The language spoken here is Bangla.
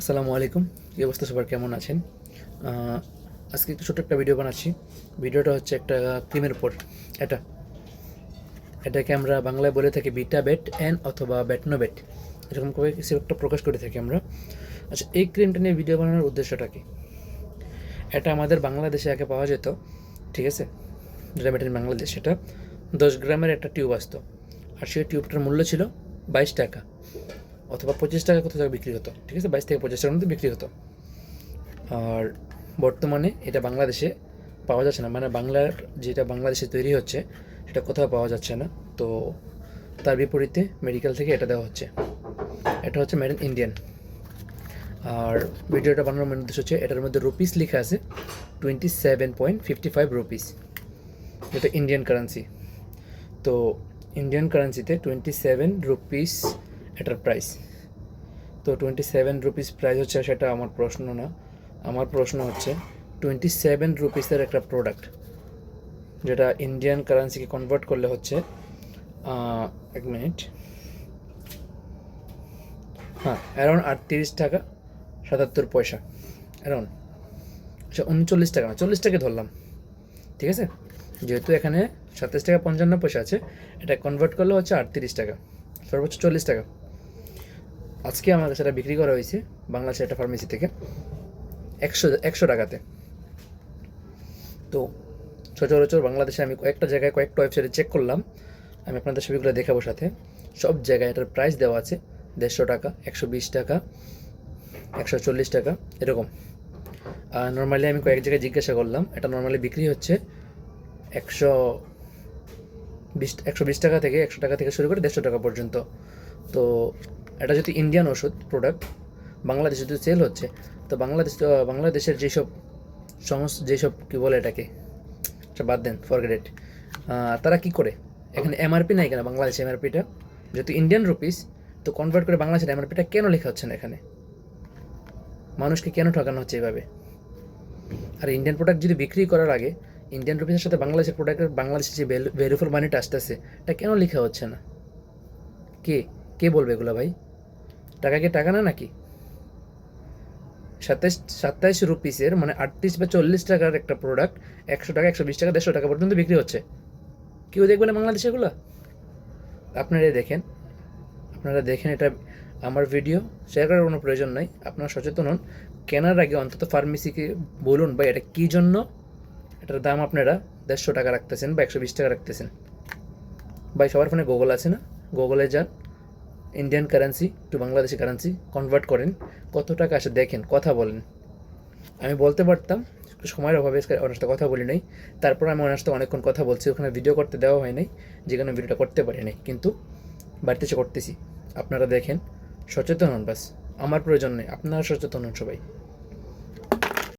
আসসালামু আলাইকুম। কি অবস্থা? সবার কেমন আছেন? আজকে একটু ছোট্ট একটা ভিডিও বানাচ্ছি। ভিডিওটা হচ্ছে একটা ক্রিমের উপর। এটা, এটাকে আমরা বাংলায় বলে থাকি বিটা বেট এন অথবা ব্যাটনো বেট এরকম করে কিছু একটা প্রকাশ করে থাকি আমরা। আচ্ছা এই ক্রিমটা নিয়ে ভিডিও বানানোর উদ্দেশ্যটা কি? এটা আমাদের বাংলাদেশে আগে পাওয়া যেত, ঠিক আছে? যেটা মেটেন বাংলাদেশ, সেটা দশ গ্রামের একটা টিউব আসতো। আর সেই টিউবটার মূল্য ছিল বাইশ টাকা। অথবা পঁচিশ টাকা কোথাও বিক্রি হতো? ঠিক আছে? বাইশ থেকে পঁচিশ টাকার মধ্যে বিক্রি হতো। আর বর্তমানে এটা বাংলাদেশে পাওয়া যাচ্ছে না। মানে বাংলার যেটা বাংলাদেশে তৈরি হচ্ছে, সেটা কোথাও পাওয়া যাচ্ছে না। তো তার বিপরীতে মেডিকেল থেকে এটা দেওয়া হচ্ছে। এটা হচ্ছে মেড ইন ইন্ডিয়ান আর ভিডিওটা বানানোর মেন উদ্দেশ্য হচ্ছে, এটার মধ্যে রুপিস লেখা আছে twenty seven point fifty five rupees এটা ইন্ডিয়ান কারেন্সি তো ইন্ডিয়ান কারেন্সিতে টোয়েন্টি সেভেন রুপিস এটার প্রাইস তো টোয়েন্টি সেভেন রুপিস প্রাইস হচ্ছে সেটা আমার প্রশ্ন না। আমার প্রশ্ন হচ্ছে টোয়েন্টি সেভেন রুপিসের একটা প্রোডাক্ট যেটা ইন্ডিয়ান কারেন্সিকে কনভার্ট করলে হচ্ছে এক মিনিট হ্যাঁ অ্যারাউন্ড আটত্রিশ টাকা, সাতাত্তর পয়সা। অ্যারাউন্ড আচ্ছা উনচল্লিশ টাকা না, চল্লিশ টাকা ধরলাম। ঠিক আছে? যেহেতু এখানে সাতাশ টাকা পঞ্চান্ন পয়সা আছে, এটা কনভার্ট করলে হচ্ছে আটত্রিশ টাকা, সর্বোচ্চ চল্লিশ টাকা। আজকে আমার কাছে এটা বিক্রি করা হয়েছে বাংলাদেশের একটা ফার্মেসি থেকে। একশো একশো টাকাতে। তো সচরাচর বাংলাদেশে আমি কয়েকটা জায়গায় কয়েকটা ওয়েবসাইটে চেক করলাম। আমি আপনাদের ছবিগুলো দেখাবো সাথে। সব জায়গায় এটার প্রাইস দেওয়া আছে। দেড়শো টাকা, একশো বিশ টাকা, একশো চল্লিশ টাকা, এরকম। আর নর্মালি আমি কয়েক জায়গায় জিজ্ঞাসা করলাম, এটা নর্মালি বিক্রি হচ্ছে একশো বিশ একশো বিশ টাকা থেকে, একশো টাকা থেকে শুরু করে দেড়শো টাকা পর্যন্ত। তো এটা যদি ইন্ডিয়ান ওষুধ প্রোডাক্ট বাংলাদেশে যদি সেল হচ্ছে, তো বাংলাদেশ বাংলাদেশের যেসব সমস্ত, যেসব কী বলে এটাকে আচ্ছা বাদ দেন ফরগেট তারা কি করে? এখানে এমআরপি নাই কেন বাংলাদেশে এমআরপিটা যেহেতু ইন্ডিয়ান রুপিস তো কনভার্ট করে বাংলাদেশের এমআরপিটা কেন লেখা হচ্ছে না এখানে? মানুষকে কেন ঠকানো হচ্ছে এভাবে? আর ইন্ডিয়ান প্রোডাক্ট যদি বিক্রি করার আগে ইন্ডিয়ান রুপিসের সাথে বাংলাদেশের প্রোডাক্টের বাংলাদেশের যে ভ্যালুফুল মানিটা আসতেছে, এটা কেন লেখা হচ্ছে না? কে? কে বলবে এগুলো ভাই? টাকা কি টাকা না নাকি? সাতাইশ সাতাইশ রুপিসের মানে আটত্রিশ বা চল্লিশ টাকার একটা প্রোডাক্ট একশো টাকা, একশো বিশ টাকা, দেড়শো টাকা পর্যন্ত বিক্রি হচ্ছে। কেউ দেখবে না বাংলাদেশে এগুলো? আপনারা দেখেন আপনারা দেখেন এটা আমার ভিডিও শেয়ার করার কোনো প্রয়োজন নাই, আপনারা সচেতন হন। কেনার আগে অন্তত ফার্মেসিকে বলুন বা এটা কী জন্য? এটার দাম আপনারা দেড়শো টাকা রাখতেছেন বা একশো বিশ টাকা রাখতেছেন। ভাই, সবার ফোনে গুগল আছে না? গুগলে যান। Indian currency to Bangladeshi currency convert করেন। কত টাকা আসে দেখেন, কথা বলেন। আমি বলতে পারতাম, সময়ের অভাবে ওনার সাথে কথা বলি নাই। তারপর আমি ওনার সাথে অনেকক্ষণ কথা বলছি, ওখানে ভিডিও করতে দেওয়া হয় নাই, যেখানে ভিডিওটা করতে পারি নাই। কিন্তু বাড়িতে এসে করতেছি। আপনারা দেখেন, সচেতন হন বাস। আমার প্রয়োজন নেই, আপনারা সচেতন হন সবাই।